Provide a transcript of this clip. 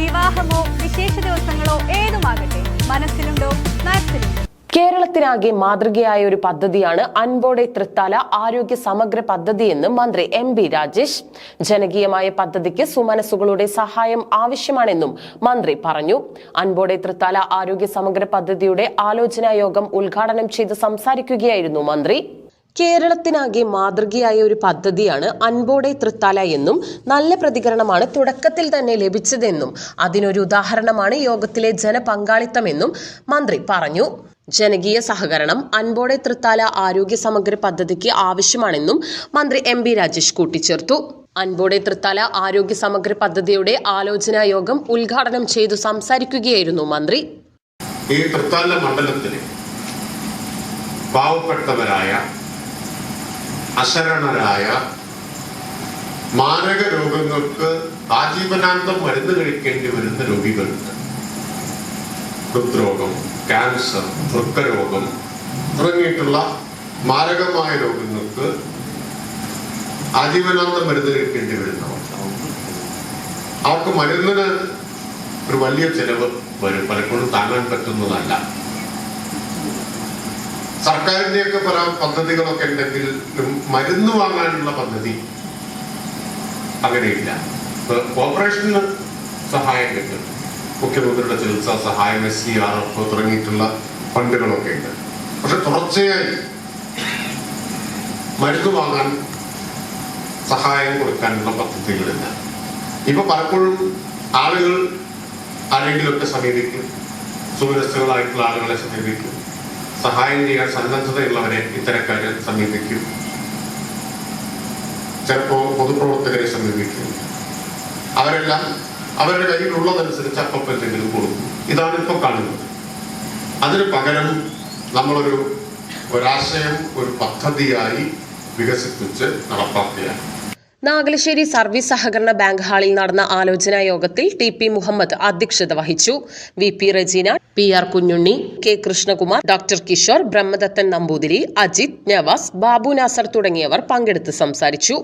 വിവാഹമോ വിശേഷ ദിവസങ്ങളോ ഏതുമാകട്ടെ മനസ്സിലുണ്ടോ മാക്സിലുണ്ടോ കേരളത്തിനാകെ മാതൃകയായ ഒരു പദ്ധതിയാണ് അൻപോടെ തൃത്താല ആരോഗ്യ സമഗ്ര പദ്ധതി എന്ന് മന്ത്രി എം ബി രാജേഷ്. ജനകീയമായ പദ്ധതിക്ക് സുമനസുകളുടെ സഹായം ആവശ്യമാണെന്നും മന്ത്രി പറഞ്ഞു. അൻപോടെ തൃത്താല ആരോഗ്യ സമഗ്ര പദ്ധതിയുടെ ആലോചനാ യോഗം ഉദ്ഘാടനം ചെയ്ത് സംസാരിക്കുകയായിരുന്നു മന്ത്രി. കേരളത്തിനാകെ മാതൃകയായ ഒരു പദ്ധതിയാണ് അൻപോടെ തൃത്താല എന്നും നല്ല പ്രതികരണമാണ് തുടക്കത്തിൽ തന്നെ ലഭിച്ചതെന്നും അതിനൊരു ഉദാഹരണമാണ് യോഗത്തിലെ ജനപങ്കാളിത്തമെന്നും മന്ത്രി പറഞ്ഞു. ജനകീയ സഹകരണം അൻപോടെ തൃത്താല ആരോഗ്യ സമഗ്ര പദ്ധതിക്ക് ആവശ്യമാണെന്നും മന്ത്രി എം ബി രാജേഷ് കൂട്ടിച്ചേർത്തു. അൻപോടെ തൃത്താല ആരോഗ്യ സമഗ്ര പദ്ധതിയുടെ ആലോചനാ യോഗം ഉദ്ഘാടനം ചെയ്തു സംസാരിക്കുകയായിരുന്നു മന്ത്രി. ഈ തൃത്താല മണ്ഡലത്തിലെ പാവപ്പെട്ടവരായ അശരണരായ മാരക രോഗങ്ങൾക്ക് ആജീവനാന്തം മരുന്ന് കഴിക്കേണ്ടി വരുന്ന രോഗികളുണ്ട്. ഹൃദ്രോഗം ക്യാൻസർ വൃക്കരോഗം തുടങ്ങിയിട്ടുള്ള മാരകമായ രോഗങ്ങൾക്ക് ആജീവനാന്തം മരുന്ന് കഴിക്കേണ്ടി വരുന്നവർ അവർക്ക് മരുന്നിന് ഒരു വലിയ ചെലവ് വരും. പലപ്പോഴും താങ്ങാൻ പറ്റുന്നതല്ല. സർക്കാരിന്റെയൊക്കെ പല പദ്ധതികളൊക്കെ ഉണ്ടെങ്കിൽ മരുന്ന് വാങ്ങാനുള്ള പദ്ധതി അങ്ങനെയില്ല. കോർപ്പറേഷന് സഹായം കിട്ടും. മുഖ്യമന്ത്രിയുടെ ചികിത്സാ സഹായം എസ് സി ആർ എഫ് തുടങ്ങിയിട്ടുള്ള ഫണ്ടുകളൊക്കെ ഉണ്ട്. പക്ഷെ തുടർച്ചയായി മരുന്ന് വാങ്ങാൻ സഹായം കൊടുക്കാനുള്ള പദ്ധതികളില്ല. ഇപ്പൊ പലപ്പോഴും ആളുകൾ ആരെങ്കിലുമൊക്കെ സമീപിക്കും. സുഖരസ്ഥകളായിട്ടുള്ള ആളുകളെ സമീപിക്കും. സഹായം ചെയ്യാൻ സന്നദ്ധതയുള്ളവരെ ഇത്തരക്കാര് സമീപിക്കും. ചിലപ്പോ പൊതുപ്രവർത്തകരെ സമീപിക്കും. അവരെല്ലാം അവരുടെ കയ്യിലുള്ളതനുസരിച്ച് അപ്പം എന്തെങ്കിലും കൊടുക്കും. ഇതാണ് ഇപ്പൊ കാണുന്നത്. അതിന് പകരം നമ്മളൊരു ഒരാശയം ഒരു പദ്ധതിയായി വികസിപ്പിച്ച് നടപ്പാക്കുകയാണ്. നാഗലശ്ശേരി സർവീസ് സഹകരണ ബാങ്ക് ഹാളിൽ നടന്ന ആലോചനാ യോഗത്തിൽ ടി പി മുഹമ്മദ് അധ്യക്ഷത വഹിച്ചു. V P Rajeena P R Kunjunni K Krishnakumar doctor Kishore Brahmadathan Namboothiri Ajith Navas Babu Nasar തുടങ്ങിയവർ പങ്കെടുത്ത് സംസാരിച്ചു.